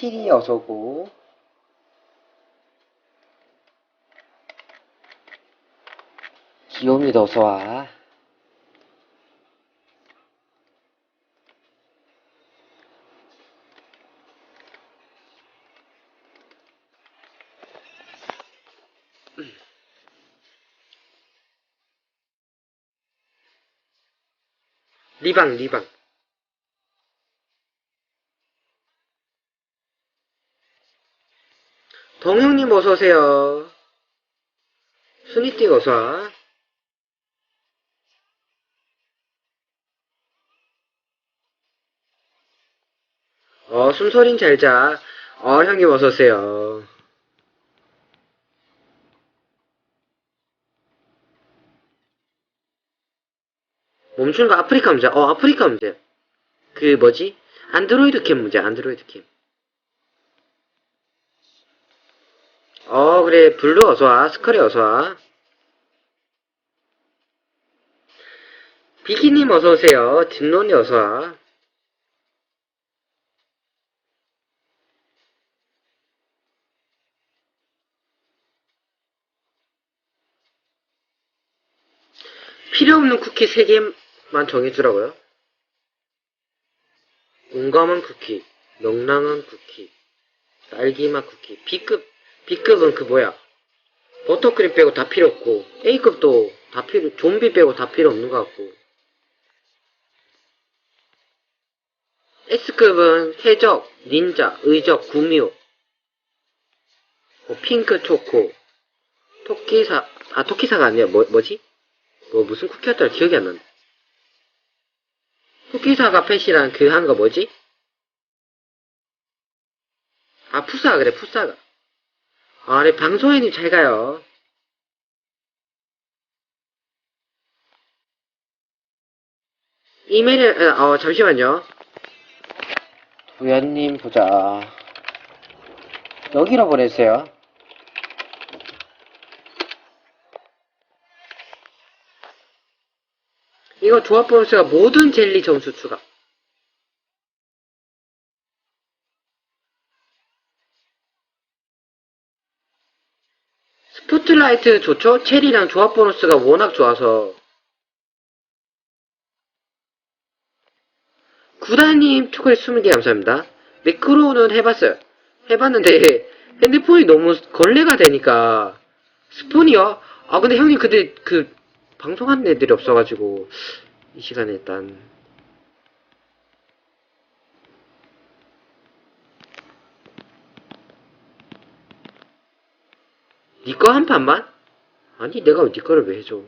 스틸이 어서고. 귀요미도 어서와. 리방, 리방. 동형님 어서오세요. 순이띠 어서와. 어, 숨소린 잘 자. 어, 형님 어서오세요. 멈추는 거 아프리카 문제. 어, 아프리카 문제. 그 뭐지? 안드로이드 캠 문제. 안드로이드 캠. 어, 그래. 블루 어서와. 스컬이 어서와. 비키님 어서오세요. 딘론이 어서와. 필요 없는 쿠키 3개만 정해주라고요? 용감한 쿠키, 명랑한 쿠키, 딸기맛 쿠키, B급, B급은 그 뭐야? 버터크림 빼고 다 필요 없고, A급도 다 필요, 좀비 빼고 다 필요 없는 것 같고, S급은 해적, 닌자, 의적, 구미호, 뭐 핑크 초코, 토끼사, 아, 토끼사가 아니야. 뭐, 뭐지? 뭐 무슨 쿠키였더라 기억이 안 난다. 쿠키사가 펫이랑 그 한 거 뭐지? 아 푸사 그래 푸사가. 아 그래 방송회님 잘 가요. 이메일 어 잠시만요. 도현님 보자. 여기로 보내주세요. 이거 조합 보너스가 모든 젤리 점수 추가. 스포트라이트 좋죠? 체리랑 조합 보너스가 워낙 좋아서. 구다님 초콜릿 20개 감사합니다. 매크로는 해봤어요. 해봤는데 핸드폰이 너무 걸레가 되니까 스폰이요? 아 근데 형님 근데 그 방송하는 애들이 없어가지고 이 시간에 일단 니거한 판만? 아니 내가 니 거를 왜 해줘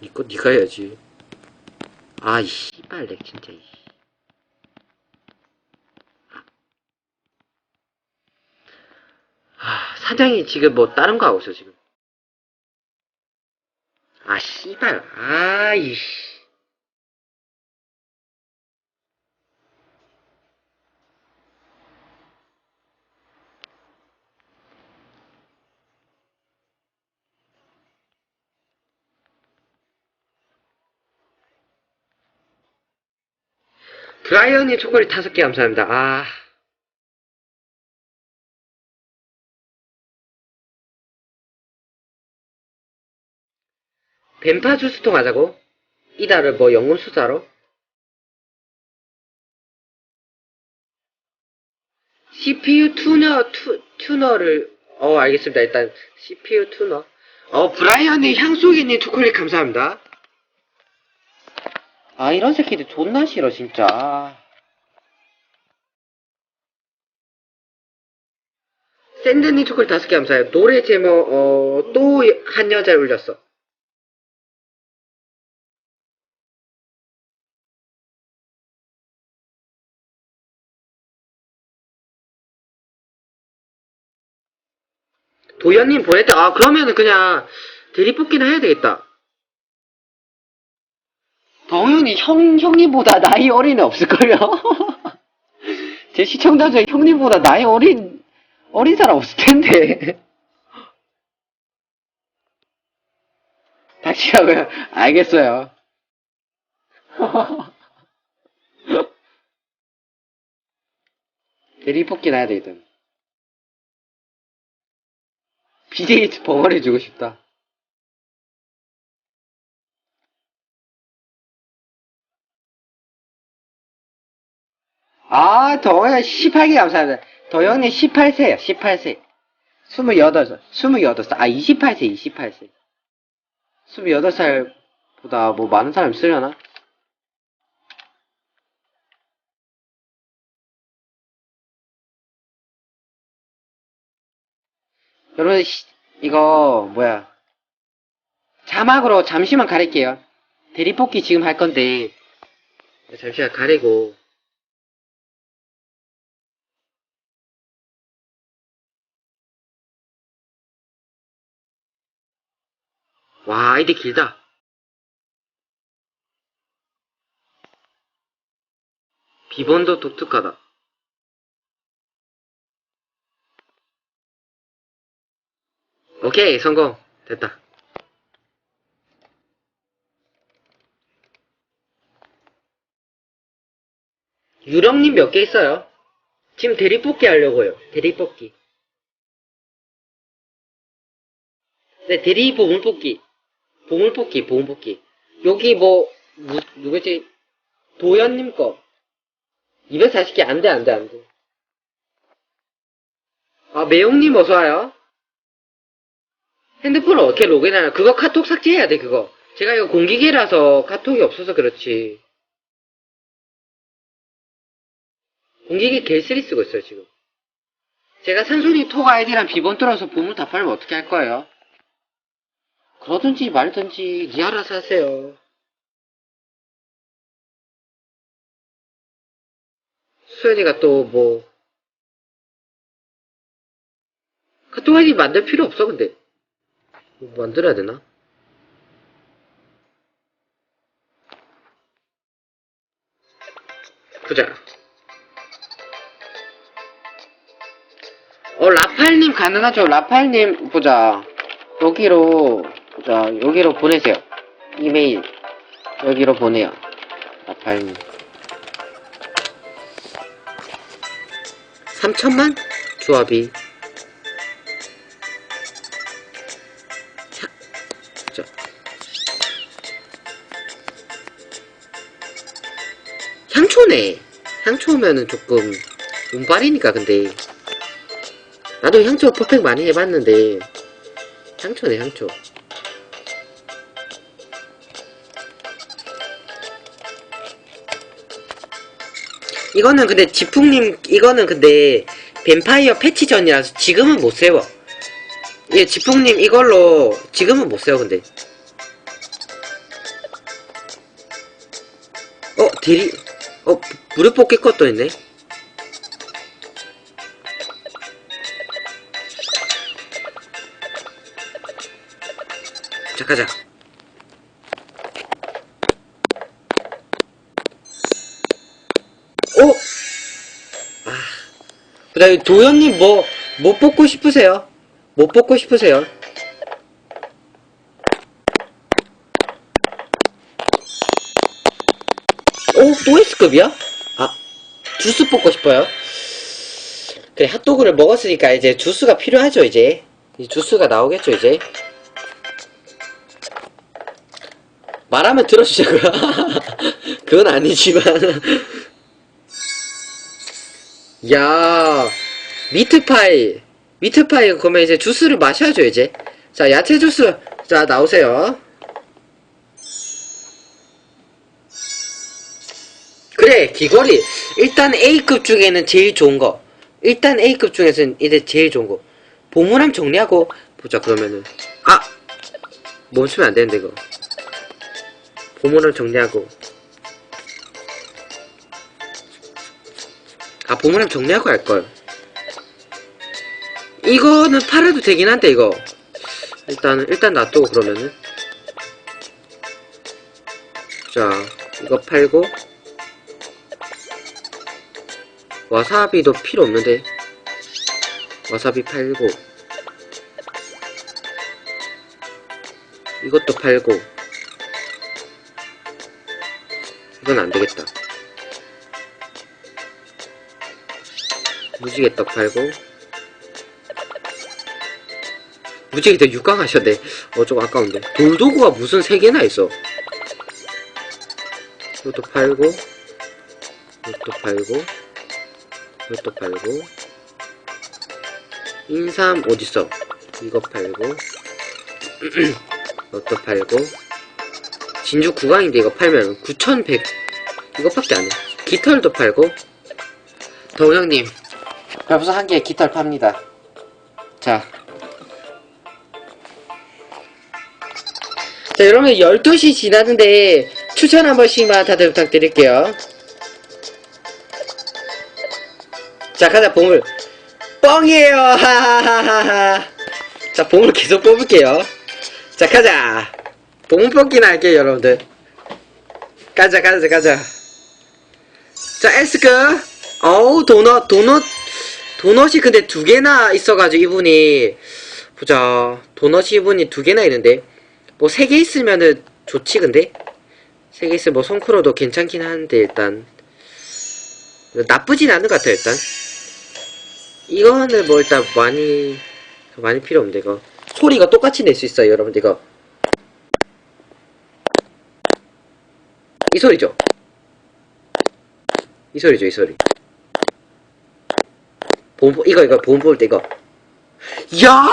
니거 니가 해야지 아이 씨발 렉 진짜 이 아, 사장이 지금 뭐 다른 거 하고 있어 지금 아, 씨발. 아이씨. 브라이언이 초콜릿 다섯 개 감사합니다. 아. 뱀파 주스통 하자고? 이달을 뭐 영혼 수사로? CPU 튜너, 투, 튜너를, 어, 알겠습니다. 일단, CPU 튜너. 어, 브라이언이 향수기님 초콜릿 감사합니다. 아, 이런 새끼들 존나 싫어, 진짜. 샌드니 초콜릿 다섯 개 감사해요. 노래 제목, 어, 또 한 여자를 울렸어. 도현님 보냈다. 아, 그러면은 그냥 대리뽑기는 해야 되겠다. 동현이 형, 형님보다 나이 어린 애 없을걸요? 제 시청자 중에 형님보다 나이 어린, 어린 사람 없을 텐데. 닥치라고요? 알겠어요. 대리 뽑기 나야 되거든. BJ 벙어리 주고 싶다. 아, 더영 18개 감사합니다. 더영님 18세요, 18세. 28, 28살, 아, 28세, 28세. 28살보다 뭐 많은 사람 있으려나? 여러분, 시- 이거, 뭐야. 자막으로 잠시만 가릴게요. 대리뽑기 지금 할 건데, 잠시만 가리고. 와, 아이디 길다. 비번도 독특하다. 오케이, 성공. 됐다. 유령님 몇 개 있어요? 지금 대리뽑기 하려고요. 대리뽑기. 네, 대리 보물뽑기. 보물뽑기, 보물뽑기. 여기 뭐, 누, 누구지? 도현님 거. 240개 안 돼, 안 돼, 안 돼. 아, 매용님 어서와요. 핸드폰을 어떻게 로그인하나? 그거 카톡 삭제해야 돼, 그거. 제가 이거 공기계라서 카톡이 없어서 그렇지. 공기계 개쓰리 쓰고 있어요, 지금. 제가 산소리 톡 아이디랑 비번 뚫어서 보물 다 팔면 어떻게 할 거예요? 그러든지 말든지 니 알아서 하세요. 수현이가 또 뭐, 카톡 아이디 만들 필요 없어, 근데. 뭐 만들어야 되나? 보자. 어, 라팔님 가능하죠? 라팔님, 보자. 여기로, 보자. 여기로 보내세요. 이메일. 여기로 보내요. 라팔님. 3천만? 조합이. 자, 자. 향초네. 향초면은 조금 운빨이니까 근데 나도 향초 퍼펙 많이 해봤는데 향초네 향초 이거는 근데 지풍님 이거는 근데 뱀파이어 패치전이라서 지금은 못 세워. 예 지풍님 이걸로 지금은 못 세워 근데. 어 대리 어 무료 뽑기 것도 있네. 자 가자 그 다음에 도현님 뭐, 뭐 뽑고 싶으세요? 뭐 뽑고 싶으세요? 오, 또 S급이야? 아, 주스 뽑고 싶어요? 그래, 핫도그를 먹었으니까 이제 주스가 필요하죠, 이제. 이 주스가 나오겠죠, 이제. 말하면 들어주자고요. 그건 아니지만. 야, 미트파이. 미트파이, 그러면 이제 주스를 마셔야죠, 이제. 자, 야채 주스. 자, 나오세요. 그래, 귀걸이. 일단 A급 중에는 제일 좋은 거. 일단 A급 중에서는 이제 제일 좋은 거. 보물함 정리하고, 보자, 그러면은. 아! 멈추면 안 되는데, 이거. 보물함 정리하고. 아, 보물함 정리하고 할걸. 이거는 팔아도 되긴 한데, 이거. 일단, 일단 놔두고, 그러면은. 자, 이거 팔고. 와사비도 필요 없는데. 와사비 팔고. 이것도 팔고. 이건 안 되겠다. 무지개 떡 팔고. 무지개 떡 6강 하셨네. 어좀 아까운데. 돌도구가 무슨 3개나 있어? 이것도 팔고 이것도 팔고 이것도 팔고. 인삼 어딨어? 이거 팔고. 이것도 팔고. 진주 9강인데 이거 팔면 9100 이것밖에 안해. 깃털도 팔고. 동영님 벌써 한 개의 깃털 팝니다 자 자, 여러분 12시 지났는데 추천 한 번씩만 다들 부탁드릴게요. 자, 가자, 보물. 뻥이에요! 하하하하하. 자, 보물 계속 뽑을게요. 자, 가자. 보물 뽑기나 할게요, 여러분들. 가자, 가자, 가자. 자, 에스크. 어우, 도넛, 도넛. 도넛이 근데 두 개나 있어가지고 이분이. 보자. 도넛이 이분이 두 개나 있는데. 뭐 세 개 있으면은 좋지 근데 세 개 있으면 뭐 손크로도 괜찮긴 한데 일단 나쁘진 않은 것 같아요 일단 이거는 뭐 일단 많이 많이 필요 없는데 이거 소리가 똑같이 낼 수 있어요 여러분들 이거 이 소리죠 이 소리죠 이 소리 보험 이거 이거 보험 뽑을 때 이거 야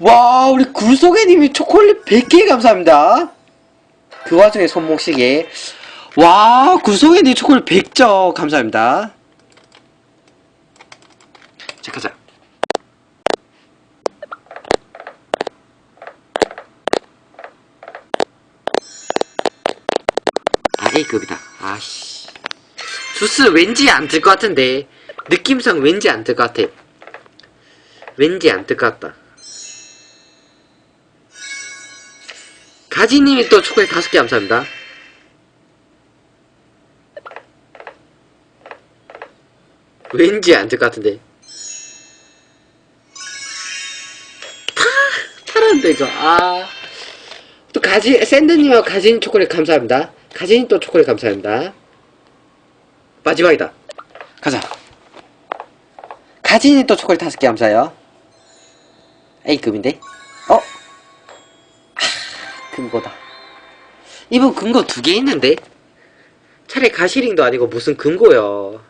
와, 우리 굴속애님이 초콜릿 100개 감사합니다. 그 와중에 손목시계. 와, 굴속애님 초콜릿 100점 감사합니다. 자, 가자. 아, A급이다. 아씨. 주스 왠지 안뜰것 같은데. 느낌상 왠지 안 뜰 것 같아. 왠지 안 뜰 것 같다. 가지님이 또 초콜릿 다섯 개 감사합니다. 왠지 안될것 같은데. 파, 파란데 이거. 아. 또 가지 샌드님하고 가진 초콜릿 감사합니다. 가진 또 초콜릿 감사합니다. 마지막이다. 가자. 가진이 또 초콜릿 다섯 개 감사해요. A급인데? 어? 금고다. 이분 금고 두 개 있는데? 차라리 가시링도 아니고 무슨 금고요.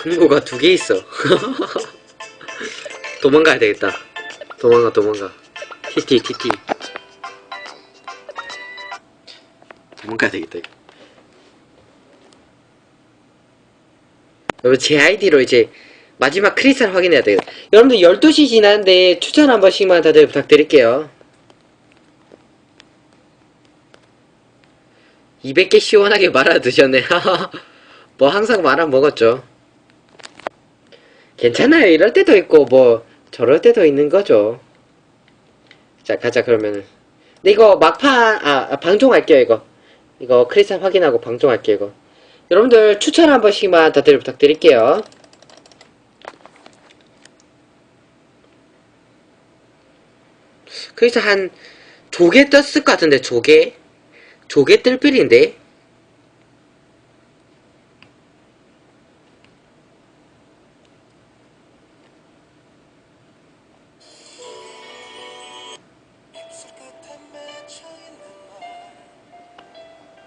금고가 두 개 있어. 도망가야 되겠다. 도망가, 도망가. 티티, 티티. 도망가야 되겠다, 이거. 여러분, 제 아이디로 이제 마지막 크리스탈 확인해야 돼요. 여러분들 12시 지났는데 추천 한 번씩만 다들 부탁드릴게요. 200개 시원하게 말아 드셨네. 뭐 항상 말아 먹었죠. 괜찮아요. 이럴 때도 있고 뭐 저럴 때도 있는 거죠. 자 가자 그러면은. 근데 이거 막판 아, 아, 방종할게요 이거. 이거 크리스탈 확인하고 방종할게요 이거. 여러분들 추천 한 번씩만 다들 부탁드릴게요. 그래서 한 조개 떴을 것 같은데 조개? 조개 뜰 필인데?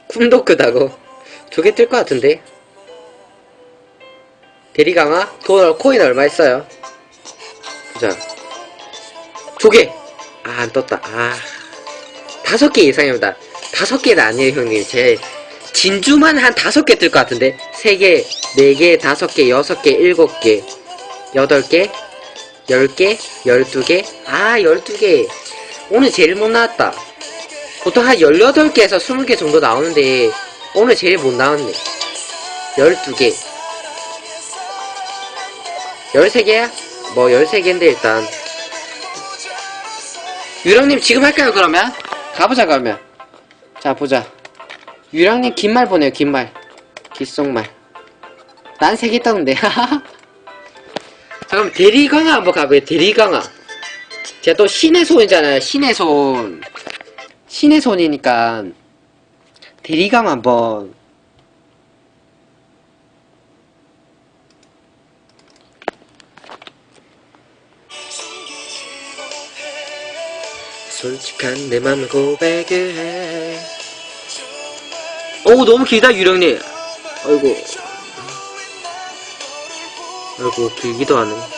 꿈도 크다고 조개 뜰 것 같은데 대리 강화 돈 코인 얼마 있어요 보자 조개 아, 안 떴다. 아. 다섯 개 이상입니다. 다섯 개는 아니에요, 형님. 제 진주만 한 다섯 개 뜰 것 같은데. 세 개, 네 개, 다섯 개, 여섯 개, 일곱 개, 여덟 개, 열 개, 열두 개. 아, 열두 개. 오늘 제일 못 나왔다. 보통 한 열여덟 개에서 스물 개 정도 나오는데, 오늘 제일 못 나왔네. 열두 개. 열세 개야? 뭐, 열세 개인데, 일단. 유랑님 지금 할까요 그러면? 가보자 그러면 자 보자 유랑님 긴 말 보내요 긴말 귓속말 난세개 떴는데 자 그럼 대리강화 한번 가봐요 대리강화 제가 또 신의 손이잖아요 신의 손 신의 손이니까 대리감 한번 솔직한 내 맘을 고백을 해. 오 너무 길다 유령님. 아이고 아이고 길기도 하네.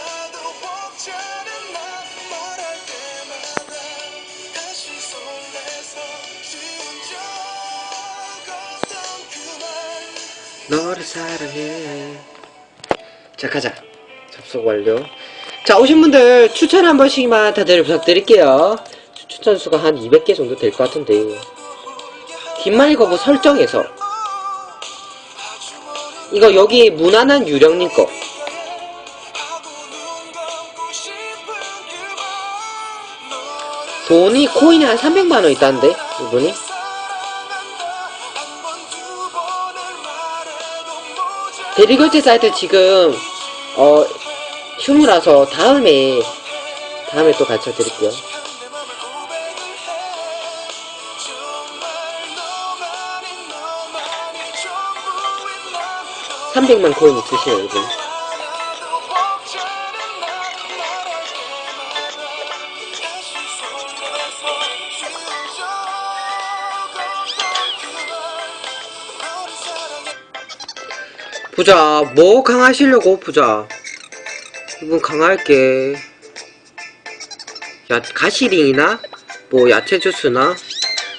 자 가자. 접속 완료. 자 오신 분들 추천 한 번씩만 다들 부탁드릴게요. 추천 수가 한 200개 정도 될 것 같은데. 긴말 거부 설정에서 이거 여기 무난한 유령님 거. 돈이 코인이 한 300만 원 있다는데 이분이 대리결제 사이트 지금 어 휴무라서 다음에 다음에 또 가르쳐 드릴게요. 300만 코인 있으시네요, 이분. 부자, 뭐 강하시려고, 부자? 이분 강할게. 야, 가시링이나, 뭐, 야채 주스나,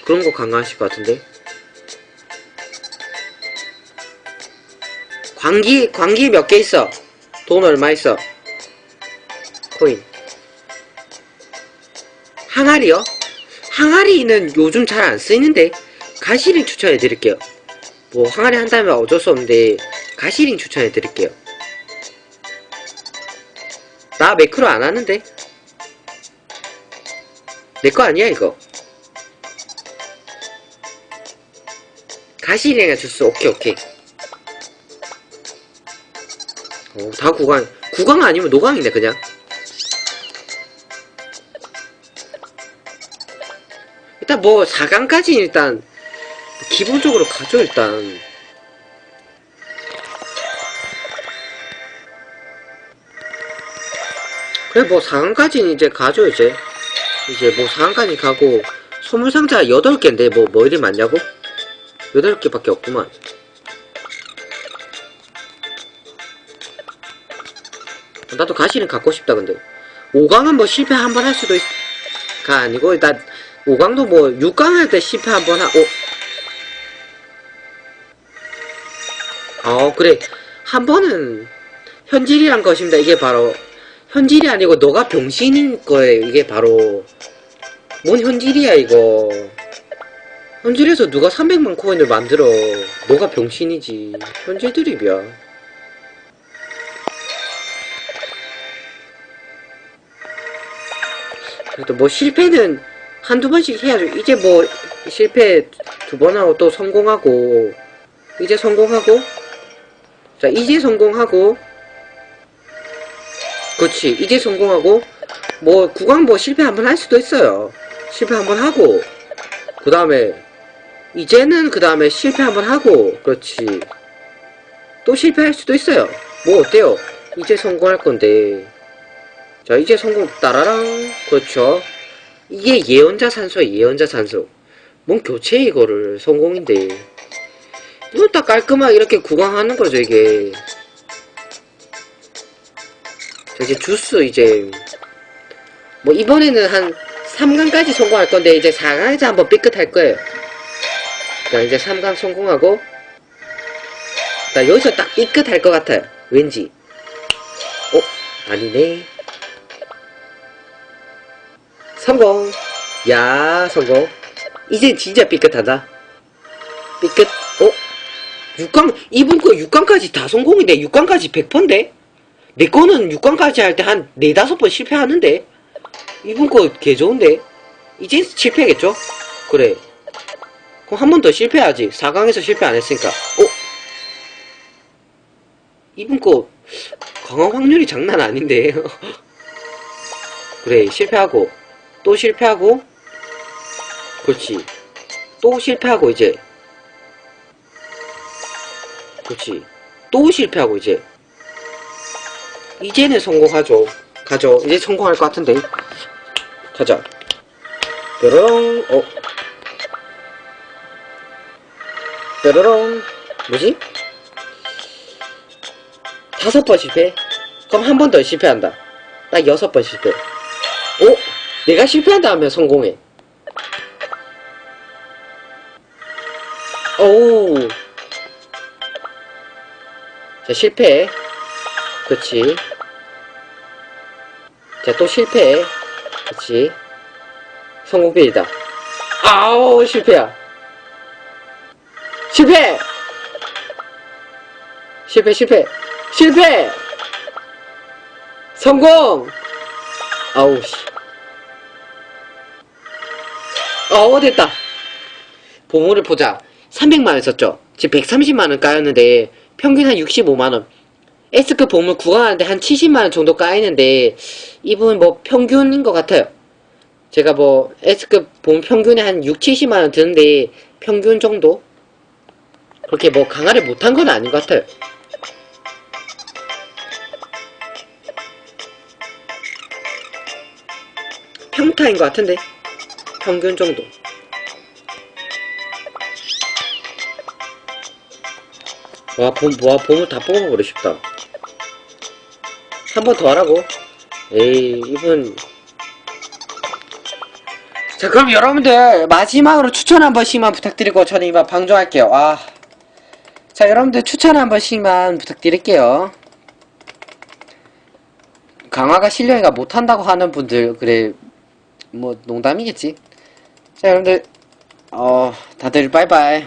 그런 거 강하실 것 같은데. 광기, 광기 몇 개 있어? 돈 얼마 있어? 코인. 항아리요? 항아리는 요즘 잘 안 쓰이는데, 가시링 추천해 드릴게요. 뭐, 항아리 한다면 어쩔 수 없는데, 가시링 추천해 드릴게요. 나 매크로 안 하는데? 내 거 아니야, 이거. 가시링에 주스, 오케이, 오케이. 어, 다 구강. 구강 아니면 노강이네, 그냥. 일단 뭐, 4강까지 일단, 기본적으로 가죠, 일단. 뭐, 4강까지는 이제 가죠, 이제. 이제 뭐, 4강까지 가고, 선물상자 8개인데, 뭐, 뭐 이리 많냐고? 8개밖에 없구만. 나도 가시는 갖고 싶다 근데 5강은 뭐 실패 한 번 할 수도 있... 가 아니고 일단 5강도 뭐 6강 할 때 실패 한 번 하고 어 그래 한 번은 현질이란 것입니다 이게 바로 현질이 아니고 너가 병신인 거예요. 이게 바로. 뭔 현질이야 이거. 현질에서 누가 300만 코인을 만들어. 너가 병신이지. 현질 드립이야. 그래도 뭐 실패는 한두 번씩 해야죠. 이제 뭐 실패 두 번 하고 또 성공하고. 이제 성공하고. 자 이제 성공하고 그렇지. 이제 성공하고 뭐 구강 뭐 실패 한번 할 수도 있어요. 실패 한번 하고 그 다음에 이제는 그 다음에 실패 한번 하고 그렇지. 또 실패할 수도 있어요. 뭐 어때요? 이제 성공할 건데. 자 이제 성공 따라랑. 그렇죠. 이게 예언자 산소야 예언자 산소. 뭔 교체 이거를 성공인데. 이거 딱 깔끔하게 이렇게 구강하는 거죠 이게. 자 이제 주스 이제 뭐 이번에는 한 3강까지 성공할 건데 이제 4강에서 한번 삐끗할 거예요 자 이제 3강 성공하고 자 여기서 딱 삐끗할 것 같아요 왠지 어? 아니네 성공. 야, 성공. 이제 진짜 삐끗하다. 삐끗. 어? 6강, 이분 거 6강까지 다 성공인데, 6강까지 100%인데? 내 거는 6강까지 할 때 한 4, 5번 실패하는데? 이분 거 개 좋은데? 이제 실패겠죠? 그래. 그럼 한 번 더 실패하지. 4강에서 실패 안 했으니까. 어? 이분 거 강화 확률이 장난 아닌데. 그래, 실패하고. 또 실패하고 그렇지 또 실패하고 이제 그렇지. 또 실패하고 이제. 이제는 성공하죠. 가죠. 이제 성공할 것 같은데. 가자. 뾰로롱. 어. 뾰로롱. 뭐지? 다섯 번 실패? 그럼 한 번 더 실패한다. 딱 여섯 번 실패. 오! 내가 실패한다 하면 성공해. 오우. 자, 실패. 그렇지. 자, 또 실패. 그렇지. 성공 빌이다. 아우, 실패야. 실패! 실패, 실패. 실패! 성공! 아우, 씨. 어, 됐다. 보물을 보자. 300만원 썼죠? 지금 130만원 까였는데, 평균 한 65만원. S급 보물 구간하는데 한 70만원 정도 까이는데, 이분 뭐 평균인 것 같아요. 제가 뭐, S급 보물 평균에 한 6, 70만원 드는데, 평균 정도? 그렇게 뭐 강화를 못한 건 아닌 것 같아요. 평타인 것 같은데? 평균 정도. 와, 봄을 다 뽑아버리고 싶다. 한 번 더 하라고? 에이, 이분. 자, 그럼 여러분들, 마지막으로 추천 한 번씩만 부탁드리고, 저는 이만 방종할게요. 아. 자, 여러분들 추천 한 번씩만 부탁드릴게요. 강화가 실력이가 못한다고 하는 분들, 그래, 뭐, 농담이겠지. 자, 여러분들, 어, 다들 빠이빠이.